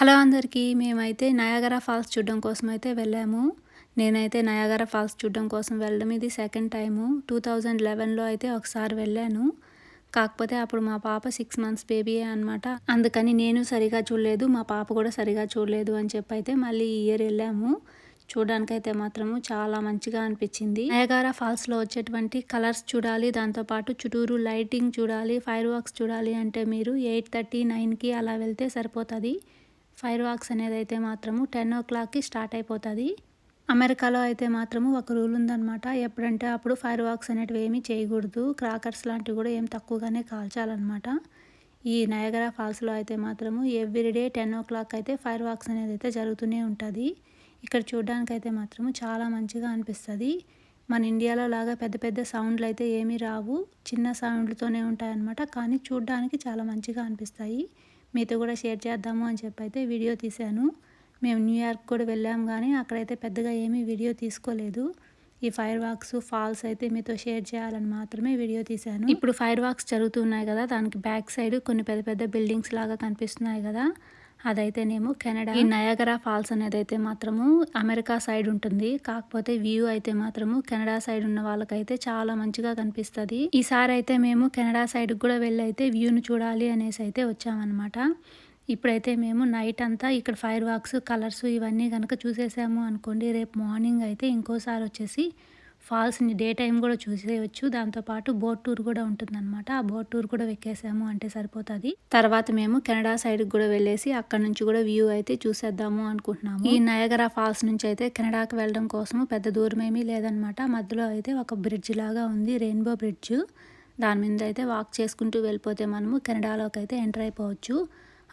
Hello అందరికీ మేమైతే Niagara falls చూడడం కోసం అయితే వెళ్ళాము. నేనైతే నయాగరా ఫాల్స్ చూడడం కోసం వెళ్ళడం ఇది సెకండ్ టైము. టూ థౌజండ్ లెవెన్లో అయితే ఒకసారి వెళ్ళాను. కాకపోతే అప్పుడు మా పాప సిక్స్ మంత్స్ బేబీయే అనమాట అందుకని నేను సరిగా చూడలేదు మా పాప కూడా సరిగా చూడలేదు అని చెప్పి అయితే మళ్ళీ ఈ ఇయర్ వెళ్ళాము. చూడడానికైతే మాత్రము చాలా మంచిగా అనిపించింది. నయగారా ఫాల్స్లో వచ్చేటువంటి కలర్స్ చూడాలి దాంతోపాటు చుట్టూరు లైటింగ్ చూడాలి ఫైర్ వర్క్స్ చూడాలి అంటే మీరు ఎయిట్ థర్టీ నైన్కి అలా వెళ్తే సరిపోతుంది. ఫైర్ వాక్స్ అనేది అయితే మాత్రము టెన్ ఓ క్లాక్కి స్టార్ట్ అయిపోతుంది. అమెరికాలో అయితే మాత్రము ఒక రూల్ ఉందన్నమాట. ఎప్పుడంటే అప్పుడు ఫైర్ వాక్స్ అనేటివి ఏమీ చేయకూడదు. క్రాకర్స్ లాంటివి కూడా ఏం తక్కువగానే కాల్చాలన్నమాట. ఈ నయగరా ఫాల్స్లో అయితే మాత్రము ఎవ్రీడే టెన్ ఓ క్లాక్ అయితే ఫైర్ వాక్స్ అనేది అయితే జరుగుతూనే ఉంటుంది. ఇక్కడ చూడడానికైతే అయితే మాత్రము చాలా మంచిగా అనిపిస్తుంది. మన ఇండియాలో లాగా పెద్ద పెద్ద సౌండ్లు అయితే ఏమీ రావు. చిన్న సౌండ్లతోనే ఉంటాయన్నమాట. కానీ చూడడానికి చాలా మంచిగా అనిపిస్తాయి. మీతో కూడా షేర్ చేద్దాము అని చెప్పి అయితే వీడియో తీశాను. మేము న్యూయార్క్ కూడా వెళ్ళాము కానీ అక్కడైతే పెద్దగా ఏమీ వీడియో తీసుకోలేదు. ఈ ఫైర్ వాక్స్ ఫాల్స్ అయితే మీతో షేర్ చేయాలని మాత్రమే వీడియో తీశాను. ఇప్పుడు ఫైర్ వాక్స్ జరుగుతున్నాయి కదా దానికి బ్యాక్ సైడ్ కొన్ని పెద్ద పెద్ద బిల్డింగ్స్ లాగా కనిపిస్తున్నాయి కదా. అదైతేనేమో కెనడా. ఈ నయాగరా ఫాల్స్ అనేది అయితే మాత్రము అమెరికా సైడ్ ఉంటుంది. కాకపోతే వ్యూ అయితే మాత్రము కెనడా సైడ్ ఉన్న వాళ్ళకైతే చాలా మంచిగా కనిపిస్తుంది. ఈసారి అయితే మేము కెనడా సైడ్ కూడా వెళ్ళి అయితే వ్యూను చూడాలి అనేసి అయితే వచ్చామన్నమాట. ఇప్పుడైతే మేము నైట్ అంతా ఇక్కడ ఫైర్ వాక్స్ కలర్స్ ఇవన్నీ కనుక చూసేసాము అనుకోండి రేపు మార్నింగ్ అయితే ఇంకోసారి వచ్చేసి ఫాల్స్ని డే టైం కూడా చూసేయచ్చు. దాంతోపాటు బోట్ టూర్ కూడా ఉంటుందన్నమాట. ఆ బోట్ టూర్ కూడా వెక్కేసాము అంటే సరిపోతుంది. తర్వాత మేము కెనడా సైడ్ కూడా వెళ్ళేసి అక్కడ నుంచి కూడా వ్యూ అయితే చూసేద్దాము అనుకుంటున్నాము. ఈ నయగరా ఫాల్స్ నుంచి అయితే కెనడాకి వెళ్ళడం కోసం పెద్ద దూరం ఏమీ లేదనమాట మధ్యలో అయితే ఒక బ్రిడ్జ్ లాగా ఉంది రెయిన్బో బ్రిడ్జ్. దాని మీద అయితే వాక్ చేసుకుంటూ వెళ్ళిపోతే మనము కెనడాలోకి అయితే ఎంటర్ అయిపోవచ్చు.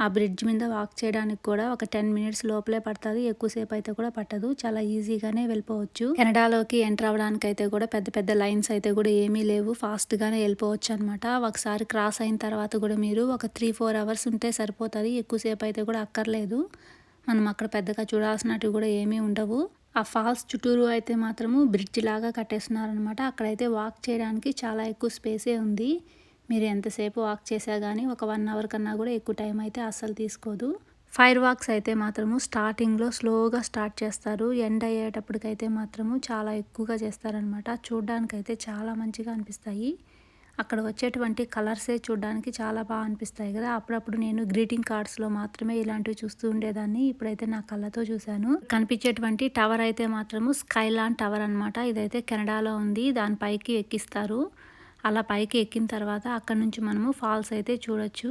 ఆ బ్రిడ్జ్ మీద వాక్ చేయడానికి కూడా ఒక టెన్ మినిట్స్ లోపలే పడుతుంది. ఎక్కువసేపు అయితే కూడా పట్టదు. చాలా ఈజీగానే వెళ్ళిపోవచ్చు. కెనడాలోకి ఎంటర్ అవ్వడానికి అయితే కూడా పెద్ద పెద్ద లైన్స్ అయితే కూడా ఏమీ లేవు. ఫాస్ట్గానే వెళ్ళిపోవచ్చు అనమాట ఒకసారి క్రాస్ అయిన తర్వాత కూడా మీరు ఒక త్రీ ఫోర్ అవర్స్ ఉంటే సరిపోతుంది. ఎక్కువసేపు అయితే కూడా అక్కర్లేదు. మనం అక్కడ పెద్దగా చూడాల్సినట్టు కూడా ఏమీ ఉండవు. ఆ ఫాల్స్ చుట్టూరు అయితే మాత్రము బ్రిడ్జ్ లాగా కట్టేస్తున్నారనమాట అక్కడైతే వాక్ చేయడానికి చాలా ఎక్కువ స్పేసే ఉంది. మీరు ఎంతసేపు వాక్ చేసా కానీ ఒక వన్ అవర్ కన్నా కూడా ఎక్కువ టైం అయితే అస్సలు తీసుకోదు. ఫైర్ వాక్స్ అయితే మాత్రము స్టార్టింగ్లో స్లోగా స్టార్ట్ చేస్తారు. ఎండ్ అయ్యేటప్పటికైతే మాత్రము చాలా ఎక్కువగా చేస్తారనమాట చూడ్డానికైతే చాలా మంచిగా అనిపిస్తాయి. అక్కడ వచ్చేటువంటి కలర్సే చూడడానికి చాలా బాగా అనిపిస్తాయి కదా. అప్పుడప్పుడు నేను గ్రీటింగ్ కార్డ్స్లో మాత్రమే ఇలాంటివి చూస్తూ ఉండేదాన్ని. ఇప్పుడైతే నా కళ్ళతో చూశాను. కనిపించేటువంటి టవర్ అయితే మాత్రము స్కైలాన్ టవర్ అనమాట ఇదైతే కెనడాలో ఉంది. దానిపైకి ఎక్కిస్తారు. అలా పైకి ఎక్కిన తర్వాత అక్కడ నుంచి మనము ఫాల్స్ అయితే చూడొచ్చు.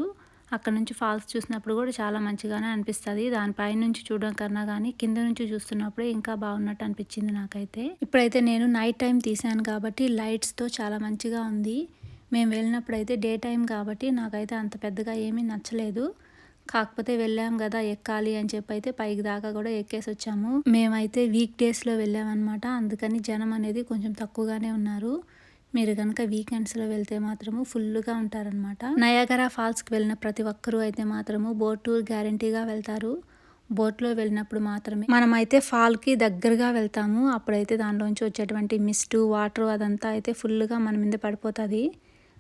అక్కడ నుంచి ఫాల్స్ చూసినప్పుడు కూడా చాలా మంచిగానే అనిపిస్తుంది. దానిపై నుంచి చూడడం కన్నా కానీ కింద నుంచి చూస్తున్నప్పుడే ఇంకా బాగున్నట్టు అనిపించింది నాకైతే. ఇప్పుడైతే నేను నైట్ టైం తీసాను కాబట్టి లైట్స్తో చాలా మంచిగా ఉంది. మేము వెళ్ళినప్పుడు అయితే డే టైం కాబట్టి నాకైతే అంత పెద్దగా ఏమీ నచ్చలేదు. కాకపోతే వెళ్ళాం కదా ఎక్కాలి అని చెప్పి అయితే పైకి దాకా కూడా ఎక్కేసి వచ్చాము. మేమైతే వీక్ డేస్లో వెళ్ళామన్నమాట. అందుకని జనం అనేది కొంచెం తక్కువగానే ఉన్నారు. మీరు కనుక వీకెండ్స్లో వెళ్తే మాత్రము ఫుల్గా ఉంటారనమాట నయాగరా ఫాల్స్కి వెళ్ళిన ప్రతి ఒక్కరూ అయితే మాత్రము బోట్ టూర్ గ్యారంటీగా వెళ్తారు. బోట్లో వెళ్ళినప్పుడు మాత్రమే. మనమైతే ఫాల్కి దగ్గరగా వెళ్తాము. అప్పుడైతే దానిలోంచి వచ్చేటువంటి మిస్ట్ వాటర్ అదంతా అయితే ఫుల్గా మన మీద పడిపోతుంది.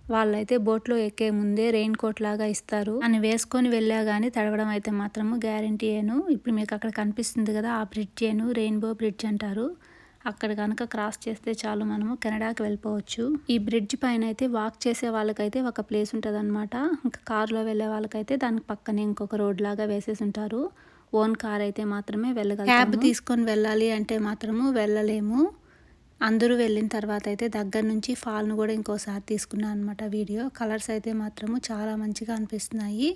వాళ్ళైతే బోట్లో ఎక్కే ముందే రెయిన్ కోట్ లాగా ఇస్తారు. అని వేసుకొని వెళ్ళా కానీ తడవడం అయితే మాత్రము గ్యారంటీ ఏను. ఇప్పుడు మీకు అక్కడ కనిపిస్తుంది కదా ఆ బ్రిడ్జ్ అను రెయిన్బో బ్రిడ్జ్ అంటారు. అక్కడ కనుక క్రాస్ చేస్తే చాలు మనము కెనడాకి వెళ్ళిపోవచ్చు. ఈ బ్రిడ్జ్ పైన అయితే వాక్ చేసే వాళ్ళకైతే ఒక ప్లేస్ ఉంటుంది అనమాట ఇంకా కార్లో వెళ్ళే వాళ్ళకైతే దానికి పక్కనే ఇంకొక రోడ్ లాగా వేసేసి ఉంటారు. ఓన్ కార్ అయితే మాత్రమే వెళ్ళగలం క్యాబ్ తీసుకొని వెళ్ళాలి అంటే మాత్రము వెళ్ళలేము. అందరూ వెళ్ళిన తర్వాత అయితే దగ్గర నుంచి ఫాల్ను కూడా ఇంకోసారి తీసుకున్నాను అనమాట వీడియో. కలర్స్ అయితే మాత్రము చాలా మంచిగా అనిపిస్తున్నాయి.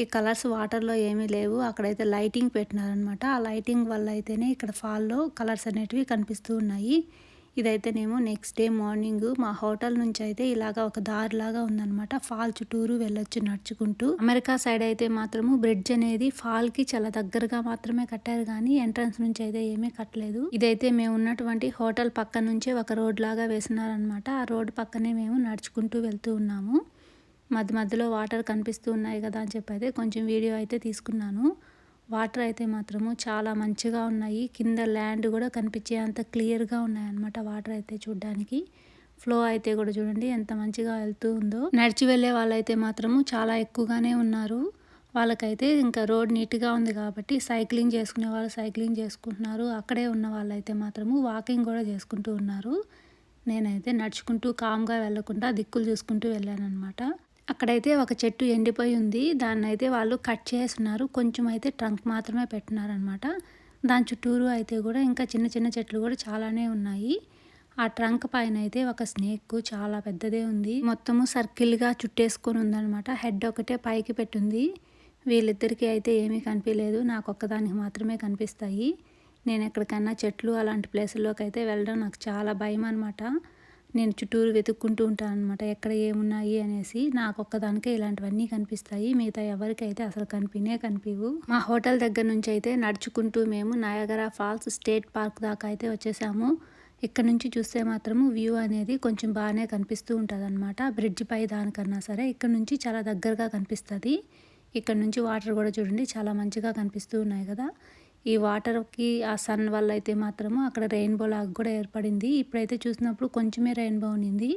ఈ కలర్స్ వాటర్లో ఏమీ లేవు. అక్కడైతే లైటింగ్ పెట్టినారనమాట ఆ లైటింగ్ వల్ల అయితేనే ఇక్కడ ఫాల్లో కలర్స్ అనేటివి కనిపిస్తూ ఉన్నాయి. ఇదైతేనేమో నెక్స్ట్ డే మార్నింగ్ మా హోటల్ నుంచి అయితే ఇలాగా ఒక దారిలాగా ఉందనమాట ఫాల్ చుట్టూరు వెళ్ళొచ్చు నడుచుకుంటూ. అమెరికా సైడ్ అయితే మాత్రము బ్రిడ్జ్ అనేది ఫాల్కి చాలా దగ్గరగా మాత్రమే కట్టారు కానీ ఎంట్రన్స్ నుంచి అయితే ఏమీ కట్టలేదు. ఇదైతే మేము ఉన్నటువంటి హోటల్ పక్క నుంచే ఒక రోడ్ లాగా వేసినారనమాట ఆ రోడ్ పక్కనే మేము నడుచుకుంటూ వెళ్తూ ఉన్నాము. మధ్య మధ్యలో వాటర్ కనిపిస్తూ ఉన్నాయి కదా అని చెప్పి అయితే కొంచెం వీడియో అయితే తీసుకున్నాను. వాటర్ అయితే మాత్రము చాలా మంచిగా ఉన్నాయి. కింద ల్యాండ్ కూడా కనిపించే అంత క్లియర్గా ఉన్నాయన్నమాట వాటర్ అయితే చూడడానికి. ఫ్లో అయితే కూడా చూడండి ఎంత మంచిగా వెళ్తూ ఉందో. నడిచి వెళ్ళే వాళ్ళైతే మాత్రము చాలా ఎక్కువగానే ఉన్నారు. వాళ్ళకైతే ఇంకా రోడ్ నీట్గా ఉంది కాబట్టి సైక్లింగ్ చేసుకునే వాళ్ళు సైక్లింగ్ చేసుకుంటున్నారు. అక్కడే ఉన్న వాళ్ళైతే మాత్రము వాకింగ్ కూడా చేసుకుంటూ ఉన్నారు. నేనైతే నడుచుకుంటూ కామ్గా వెళ్ళకుండా దిక్కులు చూసుకుంటూ వెళ్ళాను అనమాట అక్కడైతే ఒక చెట్టు ఎండిపోయి ఉంది. దాన్ని అయితే వాళ్ళు కట్ చేస్తున్నారు. కొంచెం అయితే ట్రంక్ మాత్రమే పెట్టినారనమాట దాని చుట్టూరు అయితే కూడా ఇంకా చిన్న చిన్న చెట్లు కూడా చాలానే ఉన్నాయి. ఆ ట్రంక్ పైన అయితే ఒక స్నేక్ చాలా పెద్దదే ఉంది. మొత్తము సర్కిల్గా చుట్టేసుకొని ఉందనమాట హెడ్ ఒకటే పైకి పెట్టుంది. వీళ్ళిద్దరికీ అయితే ఏమీ కనిపించలేదు నాకు ఒక్కదానికి మాత్రమే కనిపిస్తాయి. నేను ఎక్కడికైనా చెట్లు అలాంటి ప్లేసుల్లోకి అయితే వెళ్ళడం నాకు చాలా భయం అనమాట నేను చుట్టూరు వెతుక్కుంటూ ఉంటాను అనమాట ఎక్కడ ఏమున్నాయి అనేసి నాకు ఒక్కదానికే ఇలాంటివన్నీ కనిపిస్తాయి. మిగతా ఎవరికైతే అసలు కనిపినే కనిపివు మా హోటల్ దగ్గర నుంచి అయితే నడుచుకుంటూ మేము నయాగరా ఫాల్స్ స్టేట్ పార్క్ దాకా అయితే వచ్చేసాము. ఇక్కడ నుంచి చూస్తే మాత్రము వ్యూ అనేది కొంచెం బాగానే కనిపిస్తూ ఉంటుంది అనమాట బ్రిడ్జ్ పై దానికన్నా సరే ఇక్కడ నుంచి చాలా దగ్గరగా కనిపిస్తుంది. ఇక్కడ నుంచి వాటర్ కూడా చూడండి చాలా మంచిగా కనిపిస్తూ ఉన్నాయి కదా. ఈ వాటర్కి ఆ సన్ వల్ల అయితే మాత్రము అక్కడ రెయిన్బో లాగా కూడా ఏర్పడింది. ఇప్పుడైతే చూసినప్పుడు కొంచెమే రెయిన్బో ఉన్నింది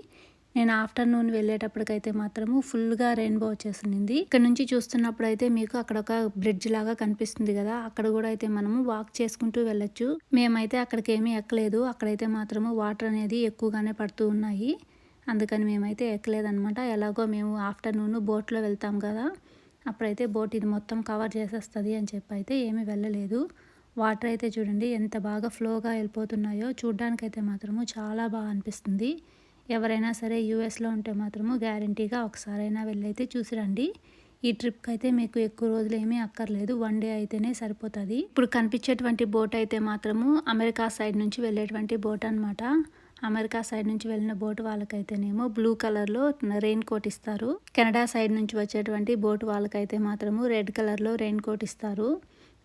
నేను ఆఫ్టర్నూన్ వెళ్ళేటప్పటికైతే మాత్రము ఫుల్గా రెయిన్బో వచ్చేసింది ఇక్కడ నుంచి చూస్తున్నప్పుడు అయితే మీకు అక్కడ ఒక బ్రిడ్జ్ లాగా కనిపిస్తుంది కదా అక్కడ కూడా అయితే మనము వాక్ చేసుకుంటూ వెళ్ళొచ్చు. మేమైతే అక్కడికి ఏమీ ఎక్కలేదు. అక్కడైతే మాత్రము వాటర్ అనేది ఎక్కువగానే పడుతూ ఉన్నాయి. అందుకని మేమైతే ఎక్కలేదనమాట ఎలాగో మేము ఆఫ్టర్నూన్ బోట్లో వెళ్తాం కదా. అప్పుడైతే బోట్ ఇది మొత్తం కవర్ చేసేస్తుంది అని చెప్పి అయితే ఏమీ వెళ్ళలేదు. వాటర్ అయితే చూడండి ఎంత బాగా ఫ్లోగా వెళ్ళిపోతున్నాయో చూడ్డానికైతే మాత్రము చాలా బాగా అనిపిస్తుంది. ఎవరైనా సరే యూఎస్లో ఉంటే మాత్రము గ్యారంటీగా ఒకసారైనా వెళ్ళైతే చూసిరండి. ఈ ట్రిప్కి అయితే మీకు ఎక్కువ రోజులు ఏమీ అక్కర్లేదు. వన్ డే అయితేనే సరిపోతుంది. ఇప్పుడు కనిపించేటువంటి బోట్ అయితే మాత్రము అమెరికా సైడ్ నుంచి వెళ్ళేటువంటి బోట్ అనమాట అమెరికా సైడ్ నుంచి వెళ్ళిన బోటు వాళ్ళకైతేనేమో బ్లూ కలర్లో రెయిన్ కోట్ ఇస్తారు. కెనడా సైడ్ నుంచి వచ్చేటువంటి బోటు వాళ్ళకైతే మాత్రము రెడ్ కలర్లో రెయిన్ కోట్ ఇస్తారు.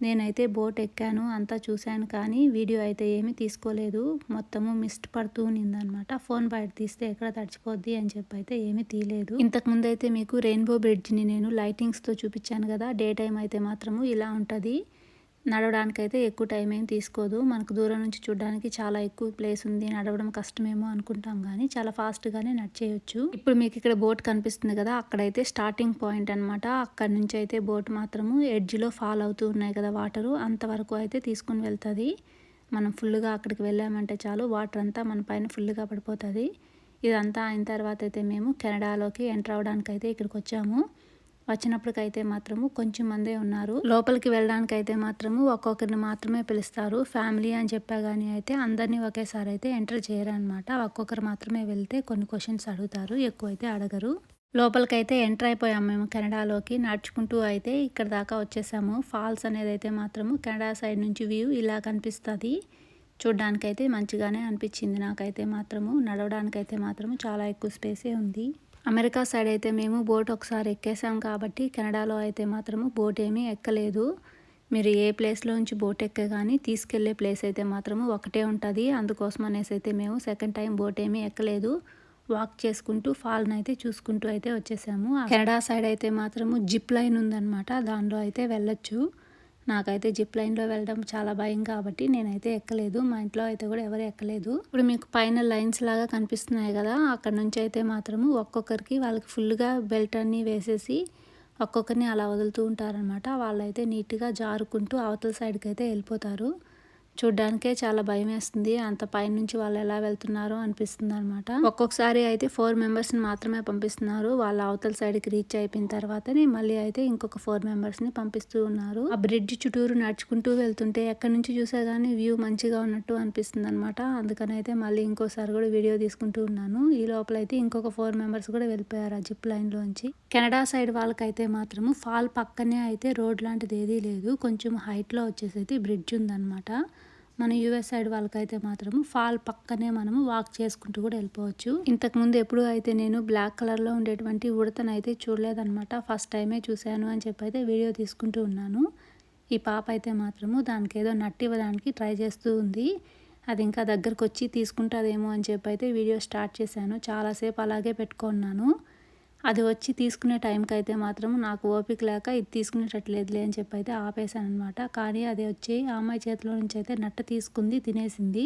నేనైతే బోట్ ఎక్కాను అంతా చూశాను కానీ వీడియో అయితే ఏమీ తీసుకోలేదు. మొత్తము మిస్ట్ పడుతూ ఉన్నిందనమాట ఫోన్ బయట తీస్తే ఎక్కడ తడిచిపోద్ది అని చెప్పి అయితే ఏమీ తీయలేదు ఇంతకుముందు అయితే మీకు రెయిన్బో బ్రిడ్జ్ని నేను లైటింగ్స్తో చూపించాను కదా డే టైం అయితే మాత్రము ఇలా ఉంటుంది. నడవడానికైతే ఎక్కువ టైం ఏం తీసుకోదు. మనకు దూరం నుంచి చూడడానికి చాలా ఎక్కువ ప్లేస్ ఉంది. నడవడం కష్టమేమో అనుకుంటాం కానీ చాలా ఫాస్ట్గానే నడిచేయచ్చు. ఇప్పుడు మీకు ఇక్కడ బోట్ కనిపిస్తుంది కదా అక్కడైతే స్టార్టింగ్ పాయింట్ అనమాట అక్కడ నుంచి అయితే బోట్ మాత్రము ఎడ్జ్లో ఫాల్ అవుతూ ఉన్నాయి కదా వాటరు అంతవరకు అయితే తీసుకుని వెళ్తుంది. మనం ఫుల్గా అక్కడికి వెళ్ళామంటే చాలు వాటర్ అంతా మన పైన ఫుల్గా పడిపోతుంది. ఇదంతా అయిన తర్వాత అయితే మేము కెనడాలోకి ఎంటర్ అవడానికి అయితే ఇక్కడికి వచ్చాము. వచ్చినప్పటికైతే మాత్రము కొంచెం మందే ఉన్నారు. లోపలికి వెళ్ళడానికి అయితే మాత్రము ఒక్కొక్కరిని మాత్రమే పిలుస్తారు. ఫ్యామిలీ అని చెప్పా కానీ అయితే అందరినీ ఒకేసారి అయితే ఎంటర్ చేయరనమాట. ఒక్కొక్కరు మాత్రమే వెళ్తే కొన్ని క్వశ్చన్స్ అడుగుతారు ఎక్కువైతే అడగరు. లోపలికైతే ఎంటర్ అయిపోయాము మేము కెనడాలోకి. నడుచుకుంటూ అయితే ఇక్కడ దాకా వచ్చేసాము. ఫాల్స్ అనేది అయితే మాత్రము కెనడా సైడ్ నుంచి వ్యూ ఇలా కనిపిస్తుంది. చూడ్డానికైతే మంచిగానే అనిపించింది నాకైతే మాత్రము. నడవడానికైతే మాత్రము చాలా ఎక్కువ స్పేసే ఉంది. అమెరికా సైడ్ అయితే మేము బోట్ ఒకసారి ఎక్కేసాం కాబట్టి కెనడాలో అయితే మాత్రము బోట్ ఏమీ ఎక్కలేదు. మీరు ఏ ప్లేస్లో నుంచి బోట్ ఎక్కే కానీ తీసుకెళ్ళే ప్లేస్ అయితే మాత్రము ఒకటే ఉంటుంది. అందుకోసం అనేసి అయితే మేము సెకండ్ టైం బోట్ ఏమీ ఎక్కలేదు. వాక్ చేసుకుంటూ ఫాల్ని అయితే చూసుకుంటూ అయితే వచ్చేసాము. కెనడా సైడ్ అయితే మాత్రము జిప్ లైన్ ఉందన్నమాట. దానిలో అయితే వెళ్ళొచ్చు. నాకైతే జిప్ లైన్లో వెళ్ళడం చాలా భయం కాబట్టి నేనైతే ఎక్కలేదు. మా ఇంట్లో అయితే కూడా ఎవరు ఎక్కలేదు. ఇప్పుడు మీకు పైన లైన్స్ లాగా కనిపిస్తున్నాయి కదా అక్కడ నుంచి అయితే మాత్రము ఒక్కొక్కరికి వాళ్ళకి ఫుల్గా బెల్ట్ అన్నీ వేసేసి ఒక్కొక్కరిని అలా వదులుతూ ఉంటారనమాట వాళ్ళైతే నీట్గా జారుకుంటూ అవతల సైడ్కి అయితే వెళ్ళిపోతారు. చూడ్డానికే చాలా భయం వేస్తుంది అంత పైనుంచి వాళ్ళు ఎలా వెళ్తున్నారో అనిపిస్తుంది అనమాట ఒక్కొక్కసారి అయితే ఫోర్ మెంబర్స్ని మాత్రమే పంపిస్తున్నారు. వాళ్ళ అవతల సైడ్కి రీచ్ అయిపోయిన తర్వాతనే మళ్ళీ అయితే ఇంకొక ఫోర్ మెంబర్స్ని పంపిస్తూ ఉన్నారు. ఆ బ్రిడ్జ్ చుట్టూరు నడుచుకుంటూ వెళ్తుంటే ఎక్కడి నుంచి చూసా కానీ వ్యూ మంచిగా ఉన్నట్టు అనిపిస్తుంది అనమాట అందుకని అయితే మళ్ళీ ఇంకోసారి కూడా వీడియో తీసుకుంటూ ఉన్నాను. ఈ లోపల అయితే ఇంకొక ఫోర్ మెంబర్స్ కూడా వెళ్ళిపోయారు ఆ జిప్ లైన్లోంచి కెనడా సైడ్ వాళ్ళకైతే మాత్రము ఫాల్ పక్కనే అయితే రోడ్ లాంటిది ఏదీ లేదు. కొంచెం హైట్లో వచ్చేసి అయితే బ్రిడ్జ్ ఉందన్నమాట మన యూఎస్ సైడ్ వాళ్ళకైతే మాత్రము ఫాల్ పక్కనే మనము వాక్ చేసుకుంటూ కూడా వెళ్ళిపోవచ్చు. ఇంతకుముందు ఎప్పుడు అయితే నేను బ్లాక్ కలర్లో ఉండేటువంటి ఉడతను అయితే చూడలేదనమాట ఫస్ట్ టైమే చూశాను అని చెప్పి అయితే వీడియో తీసుకుంటూ ఉన్నాను. ఈ పాప అయితే మాత్రము దానికి ఏదో నట్టి ఇవ్వడానికి ట్రై చేస్తూ ఉంది. అది ఇంకా దగ్గరకు వచ్చి తీసుకుంటుందేమో అని చెప్పి అయితే వీడియో స్టార్ట్ చేశాను. చాలాసేపు అలాగే పెట్టుకున్నాను. అది వచ్చి తీసుకునే టైంకి అయితే మాత్రం నాకు ఓపిక లేక ఇది తీసుకునేటట్లేదులే అని చెప్పి అయితే ఆపేశాను అనమాట కానీ అది వచ్చి ఆ అమ్మాయి చేతిలో నుంచి అయితే నట్ట తీసుకుంది తినేసింది.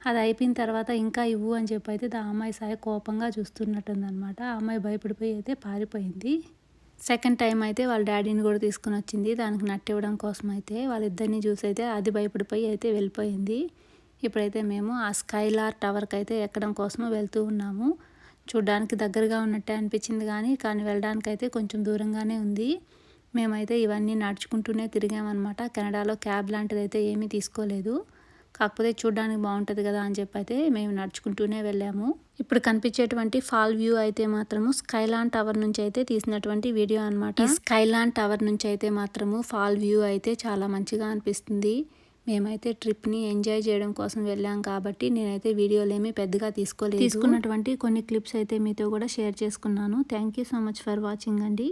అది అయిపోయిన తర్వాత ఇంకా ఇవ్వు అని చెప్పి అయితే ఆ అమ్మాయి సాయి కోపంగా చూస్తున్నట్టుందనమాట ఆ అమ్మాయి భయపడిపోయి అయితే పారిపోయింది. సెకండ్ టైం అయితే వాళ్ళ డాడీని కూడా తీసుకుని వచ్చింది. దానికి నట్టివ్వడం కోసం అయితే వాళ్ళిద్దరిని చూసి అయితే అది భయపడిపోయి అయితే వెళ్ళిపోయింది. ఇప్పుడైతే మేము ఆ స్కైలార్ టవర్కి అయితే ఎక్కడం కోసమో వెళ్తూ ఉన్నాము. చూడ్డానికి దగ్గరగా ఉన్నట్టే అనిపించింది కానీ కానీ వెళ్ళడానికి అయితే కొంచెం దూరంగానే ఉంది. మేమైతే ఇవన్నీ నడుచుకుంటూనే తిరిగామన్నమాట. కెనడాలో క్యాబ్ లాంటిది అయితే ఏమీ తీసుకోలేదు. కాకపోతే చూడడానికి బాగుంటుంది కదా అని చెప్పి అయితే మేము నడుచుకుంటూనే వెళ్ళాము. ఇప్పుడు కనిపించేటువంటి ఫాల్ వ్యూ అయితే మాత్రము స్కైలాన్ టవర్ నుంచి అయితే తీసినటువంటి వీడియో అనమాట స్కైలాన్ టవర్ నుంచి అయితే మాత్రము ఫాల్ వ్యూ అయితే చాలా మంచిగా అనిపిస్తుంది. మేమైతే ట్రిప్ని ఎంజాయ్ చేయడం కోసం వెళ్ళాం కాబట్టి నేనైతే వీడియోలు ఏమీ పెద్దగా తీసుకోలేదు. తీసుకున్నటువంటి కొన్ని క్లిప్స్ అయితే మీతో కూడా షేర్ చేసుకున్నాను. Thank you so much for watching అండి.